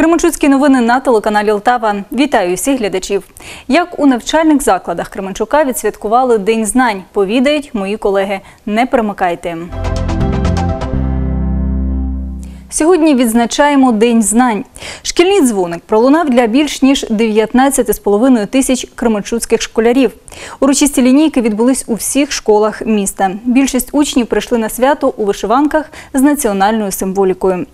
Кременчуцькі новини на телеканалі Лтава. Вітаю всіх глядачів. Як у навчальних закладах Кременчука відсвяткували День знань, повідають мої колеги. Не перемикайте. Сьогодні відзначаємо День знань. Шкільний дзвоник пролунав для більш ніж 19,5 тисяч кременчуцьких школярів. Урочисті лінійки відбулись у всіх школах міста. Більшість учнів прийшли на свято у вишиванках з національною символікою.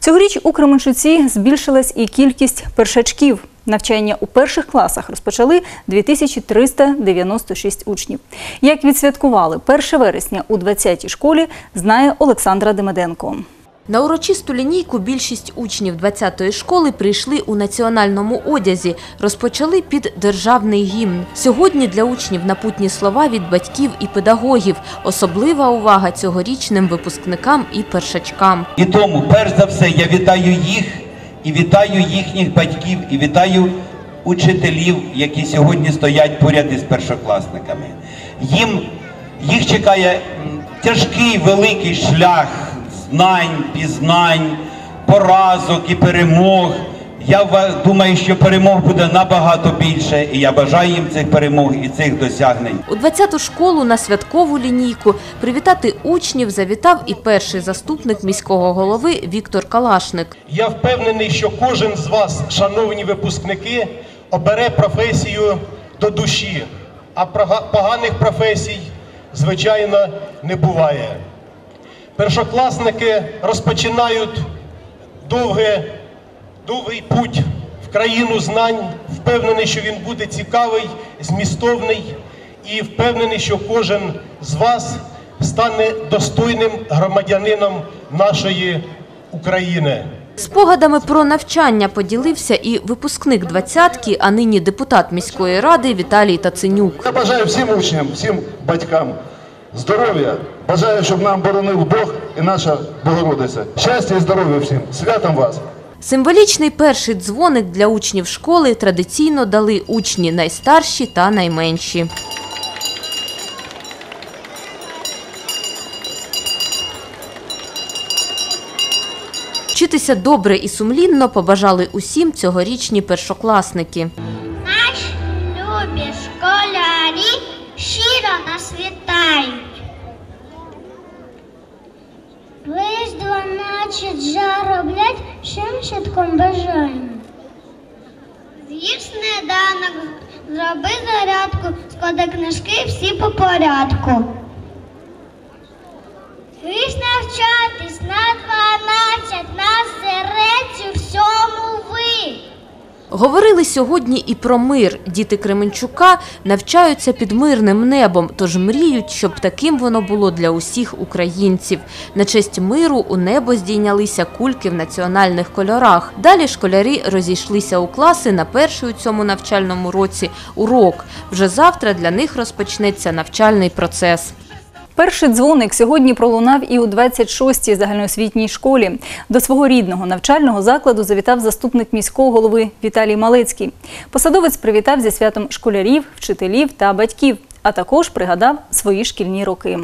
Цьогоріч у Кременчуці збільшилась і кількість першачків. Навчання у перших класах розпочали 2396 учнів. Як відсвяткували 1 вересня у 20-й школі, знає Олександра Демиденко. На урочисту лінійку більшість учнів 20-ї школи прийшли у національному одязі, розпочали під державний гімн. Сьогодні для учнів напутні слова від батьків і педагогів. Особлива увага цьогорічним випускникам і першачкам. І тому, перш за все, я вітаю їх і вітаю їхніх батьків, і вітаю учителів, які сьогодні стоять поряд із першокласниками. Їм їх чекає тяжкий великий шлях знань, пізнань, поразок і перемог. Я думаю, що перемог буде набагато більше, і я бажаю їм цих перемог і цих досягнень. У 20-ту школу на святкову лінійку привітати учнів завітав і перший заступник міського голови Віктор Калашник. Я впевнений, що кожен з вас, шановні випускники, обере професію до душі, а поганих професій, звичайно, не буває. Першокласники розпочинають довге, довгий путь в країну знань. Впевнений, що він буде цікавий, змістовний і впевнений, що кожен з вас стане достойним громадянином нашої України. Спогадами про навчання поділився і випускник двадцятки, а нині депутат міської ради Віталій Таценюк. Я бажаю всім учням, всім батькам здоров'я. Бажаю, щоб нам боронив Бог і наша Богородиця. Щастя і здоров'я всім. Святом вас! Символічний перший дзвоник для учнів школи традиційно дали учні найстарші та найменші. Вчитися добре і сумлінно побажали усім цьогорічні першокласники. Наші любі щиро нас вітають. Ближ дванадцять жар роблять, щитком бажаємо. З'їж сніданок, зроби зарядку, склади книжки всі по порядку. Виш навчатись на дванадцять, на сереці всьому ви. Говорили сьогодні і про мир. Діти Кременчука навчаються під мирним небом, тож мріють, щоб таким воно було для усіх українців. На честь миру у небо здійнялися кульки в національних кольорах. Далі школярі розійшлися у класи на перший у цьому навчальному році урок. Вже завтра для них розпочнеться навчальний процес. Перший дзвоник сьогодні пролунав і у 26-й загальноосвітній школі. До свого рідного навчального закладу завітав заступник міського голови Віталій Малецький. Посадовець привітав зі святом школярів, вчителів та батьків, а також пригадав свої шкільні роки.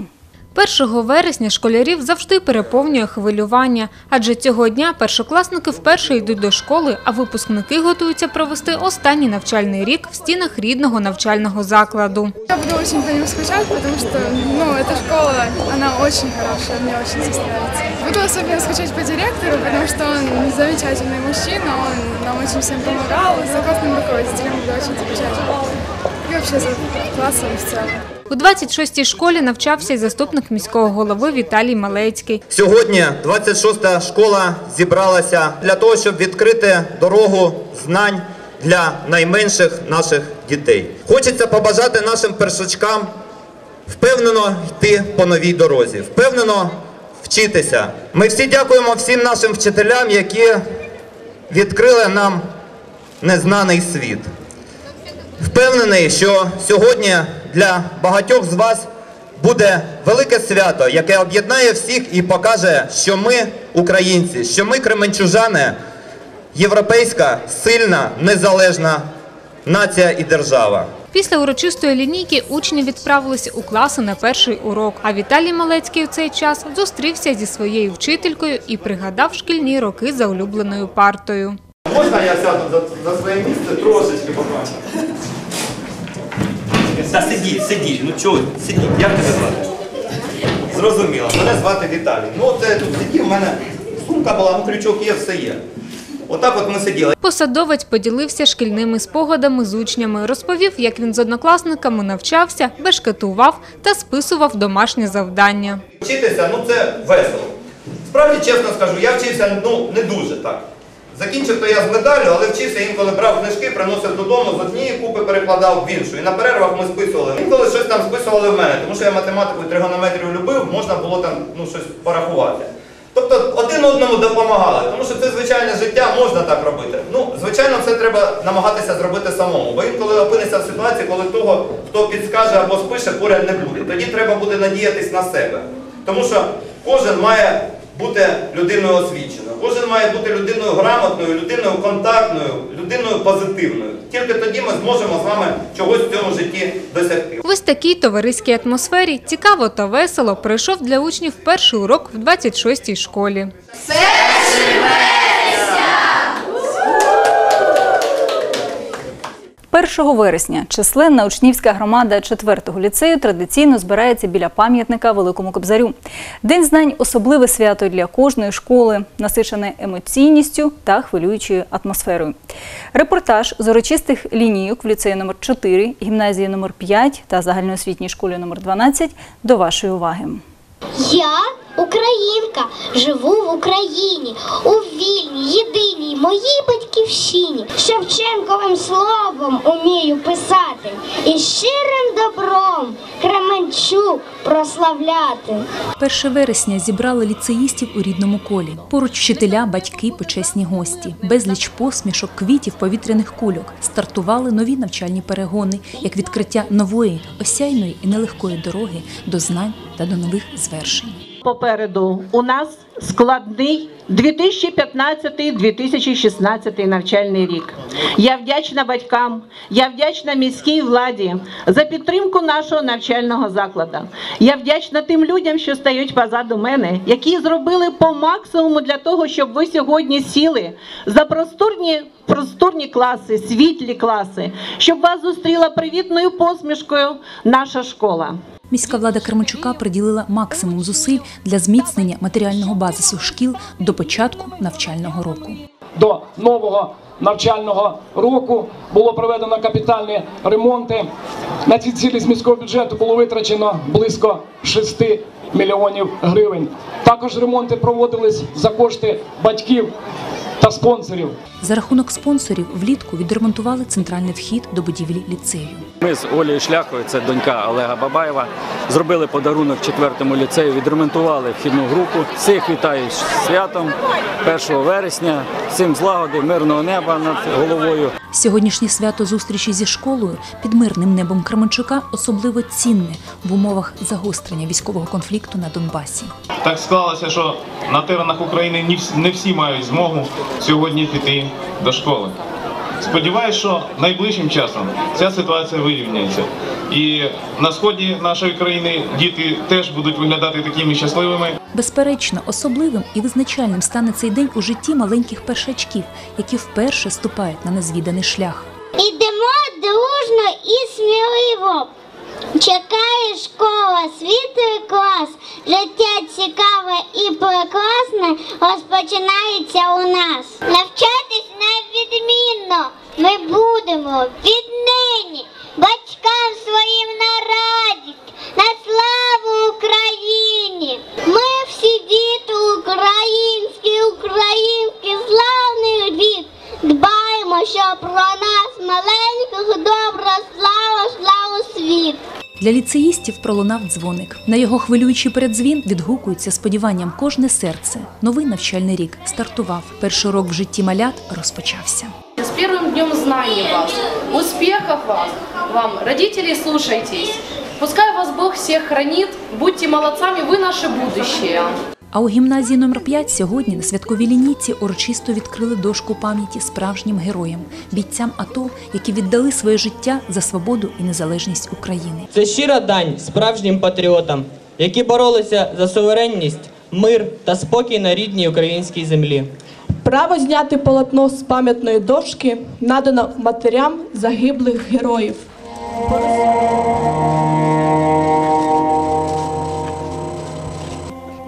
1 вересня школярів завжди переповнює хвилювання, адже цього дня першокласники вперше йдуть до школи, а випускники готуються провести останній навчальний рік в стінах рідного навчального закладу. Я буду очень по ним скучать, потому что, ну, эта школа, она очень хорошая, мне очень здесь нравится. Буду особенно скучать по директору, потому что он замечательный мужчина, он нам очень всем помогал, за классным руководителем буду очень скучать. И за классом в целом. У 26-й школі навчався й заступник міського голови Віталій Малецький. Сьогодні 26-та школа зібралася для того, щоб відкрити дорогу знань для найменших наших дітей. Хочеться побажати нашим першачкам впевнено йти по новій дорозі, впевнено вчитися. Ми всі дякуємо всім нашим вчителям, які відкрили нам незнаний світ. Впевнений, що сьогодні для багатьох з вас буде велике свято, яке об'єднає всіх і покаже, що ми українці, що ми кременчужани, європейська, сильна, незалежна нація і держава. Після урочистої лінійки учні відправилися у класи на перший урок. А Віталій Малецький у цей час зустрівся зі своєю вчителькою і пригадав шкільні роки за улюбленою партою. Можна я сяду за, за своє місце трошечки покажу? Та сидіть, сидіть, ну чого, сидіть, як тебе звати? Зрозуміло, мене звати Віталій. Ну от я тут сидів, у мене сумка була, ну крючок є, все є. Отак от ми сиділи. Посадовець поділився шкільними спогадами з учнями, розповів, як він з однокласниками навчався, бешкетував та списував домашнє завдання. Вчитися, ну це весело. Справді, чесно скажу, я вчився ну, не дуже так. Закінчив то я з медаллю, але вчився інколи брав книжки, приносив додому, з однієї купи перекладав в іншу. І на перервах ми списували. Інколи щось там списували в мене, тому що я математику і тригонометрію любив, можна було там ну, щось порахувати. Тобто один одному допомагали, тому що це звичайне життя, можна так робити. Ну, звичайно, це треба намагатися зробити самому. Бо інколи опинишся в ситуації, коли того, хто підскаже або спише, поряд не буде. Тоді треба буде надіятись на себе. Тому що кожен має бути людиною освіченою, кожен має бути людиною грамотною, людиною контактною, людиною позитивною. Тільки тоді ми зможемо з вами чогось в цьому житті досягти. В ось такій товариській атмосфері цікаво та весело пройшов для учнів перший урок в 26-й школі. 1 вересня численна учнівська громада 4-го ліцею традиційно збирається біля пам'ятника Великому Кобзарю. День знань особливе свято для кожної школи, насичене емоційністю та хвилюючою атмосферою. Репортаж з урочистих лінійок в ліцеї номер 4 гімназії номер 5 та загальноосвітній школі номер 12 до вашої уваги. Я українка, живу в Україні, у вільній, єдиній моїй батьківщині. Шевченковим словом умію писати і щирим добром Кременчук прославляти. 1 вересня зібрали ліцеїстів у рідному колі. Поруч вчителя, батьки, почесні гості. Безліч посмішок, квітів, повітряних кульок. Стартували нові навчальні перегони, як відкриття нової, осяйної і нелегкої дороги до знань та до нових звершень. Попереду у нас складний 2015-2016 навчальний рік. Я вдячна батькам, я вдячна міській владі за підтримку нашого навчального закладу. Я вдячна тим людям, що стають позаду мене, які зробили по максимуму для того, щоб ви сьогодні сіли за просторні, просторні класи, світлі класи, щоб вас зустріла привітною посмішкою наша школа. Міська влада Кременчука приділила максимум зусиль для зміцнення матеріального базису шкіл до початку навчального року. до нового навчального року було проведено капітальні ремонти. На ці цілі з міського бюджету було витрачено близько 6 мільйонів гривень. Також ремонти проводились за кошти батьків та спонсорів. За рахунок спонсорів влітку відремонтували центральний вхід до будівлі ліцею. Ми з Олею Шляхою, це донька Олега Бабаєва, зробили подарунок четвертому ліцею, відремонтували вхідну групу. Всіх вітаю з святом 1 вересня, всім злагоди, мирного неба над головою. Сьогоднішнє свято зустрічі зі школою під мирним небом Кременчука особливо цінне в умовах загострення військового конфлікту на Донбасі. Так склалося, що на теренах України не не всі мають змогу сьогодні піти до школи. Сподіваюсь, що найближчим часом ця ситуація вирівняється. І на сході нашої країни діти теж будуть виглядати такими щасливими. Безперечно, особливим і визначальним стане цей день у житті маленьких першачків, які вперше ступають на незвіданий шлях. Ідемо дружно і сміливо. Чекає школа, світлий клас, життя цікаве і прекрасне розпочинається у нас. Навчатись невідмінно ми будемо віднині батькам своїм на радість, на славу Україні. Ми Для ліцеїстів пролунав дзвоник. На його хвилюючий передзвін відгукується сподіванням кожне серце. Новий навчальний рік стартував. Перший урок в житті малят розпочався. З першим днем знання вас, успіхів вас, вам, родителі, слушайтесь. Пускай вас Бог всіх хранить, будьте молодцями, ви наше будущее. А у гімназії номер 5 сьогодні на святковій лінійці урочисто відкрили дошку пам'яті справжнім героям, бійцям АТО, які віддали своє життя за свободу і незалежність України. Це щира дань справжнім патріотам, які боролися за суверенність, мир та спокій на рідній українській землі. Право зняти полотно з пам'ятної дошки надано матерям загиблих героїв.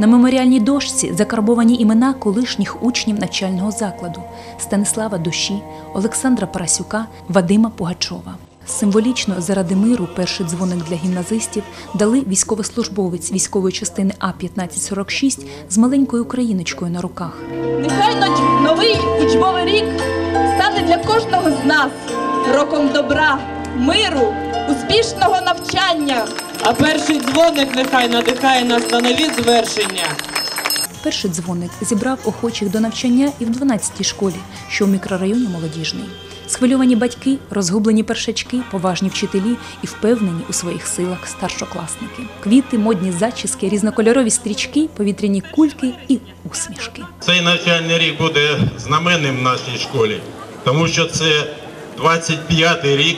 На меморіальній дошці закарбовані імена колишніх учнів навчального закладу Станислава Душі, Олександра Парасюка, Вадима Пугачова. Символічно заради миру перший дзвоник для гімназистів дали військовослужбовець військової частини А-1546 з маленькою україночкою на руках. Нехай новий учбовий рік стане для кожного з нас роком добра, миру, успішного навчання. А перший дзвоник нехай надихає нас на нові звершення. Перший дзвоник зібрав охочих до навчання і в 12-й школі, що у мікрорайоні Молодіжний. Схвильовані батьки, розгублені першачки, поважні вчителі і впевнені у своїх силах старшокласники. Квіти, модні зачіски, різнокольорові стрічки, повітряні кульки і усмішки. Цей навчальний рік буде знаменним в нашій школі, тому що це 25-й рік,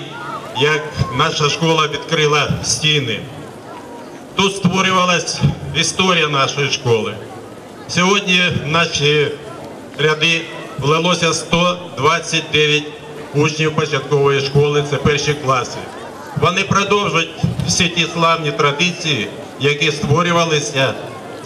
як наша школа відкрила стіни. Тут створювалась історія нашої школи. Сьогодні в наші ряди влилося 129 учнів початкової школи, це перші класи. Вони продовжують всі ті славні традиції, які створювалися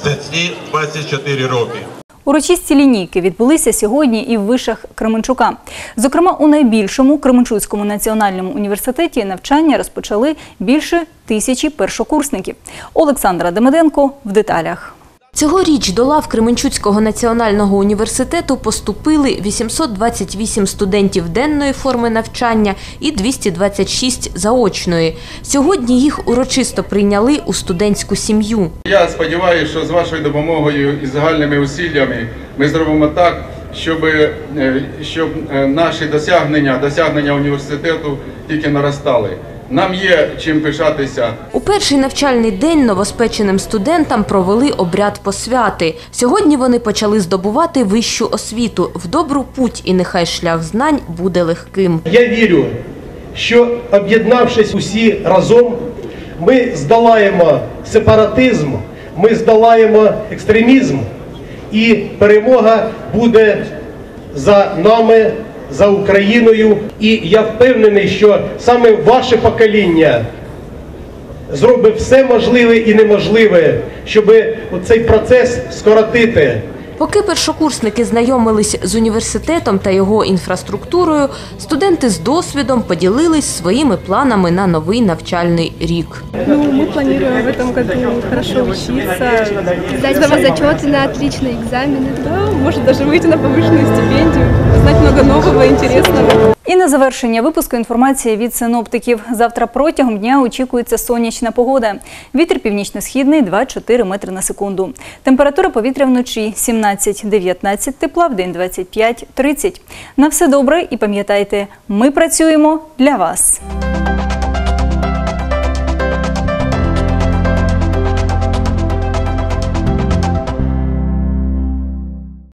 за ці 24 роки. Урочисті лінійки відбулися сьогодні і в вишах Кременчука. Зокрема, у найбільшому Кременчуцькому національному університеті навчання розпочали більше тисячі першокурсників. Олександра Демеденко в деталях. Цьогоріч до лав Кременчуцького національного університету поступили 828 студентів денної форми навчання і 226 заочної. Сьогодні їх урочисто прийняли у студентську сім'ю. Я сподіваюся, що з вашою допомогою і загальними усиллями ми зробимо так, щоб, е, щоб е, наші досягнення, досягнення університету тільки наростали. Нам є чим пишатися. У перший навчальний день новоспеченим студентам провели обряд посвяти. Сьогодні вони почали здобувати вищу освіту в добру путь, і нехай шлях знань буде легким. Я вірю, що об'єднавшись усі разом, ми здолаємо сепаратизм, ми здолаємо екстремізм, і перемога буде за нами, за Україною. І я впевнений, що саме ваше покоління зробить все можливе і неможливе, щоб цей процес скоротити. Поки першокурсники знайомились з університетом та його інфраструктурою, студенти з досвідом поділились своїми планами на новий навчальний рік. Ну, мы планируем в этом году хорошо учиться, сдавать зачеты на отличные экзамены, да, может даже выйти на повышенную стипендию, узнать много нового и интересного. І на завершення випуску інформації від синоптиків. Завтра протягом дня очікується сонячна погода. Вітер північно-східний 2-4 метри на секунду. Температура повітря вночі 17-19 тепла, в день 25-30. На все добре і пам'ятайте, ми працюємо для вас.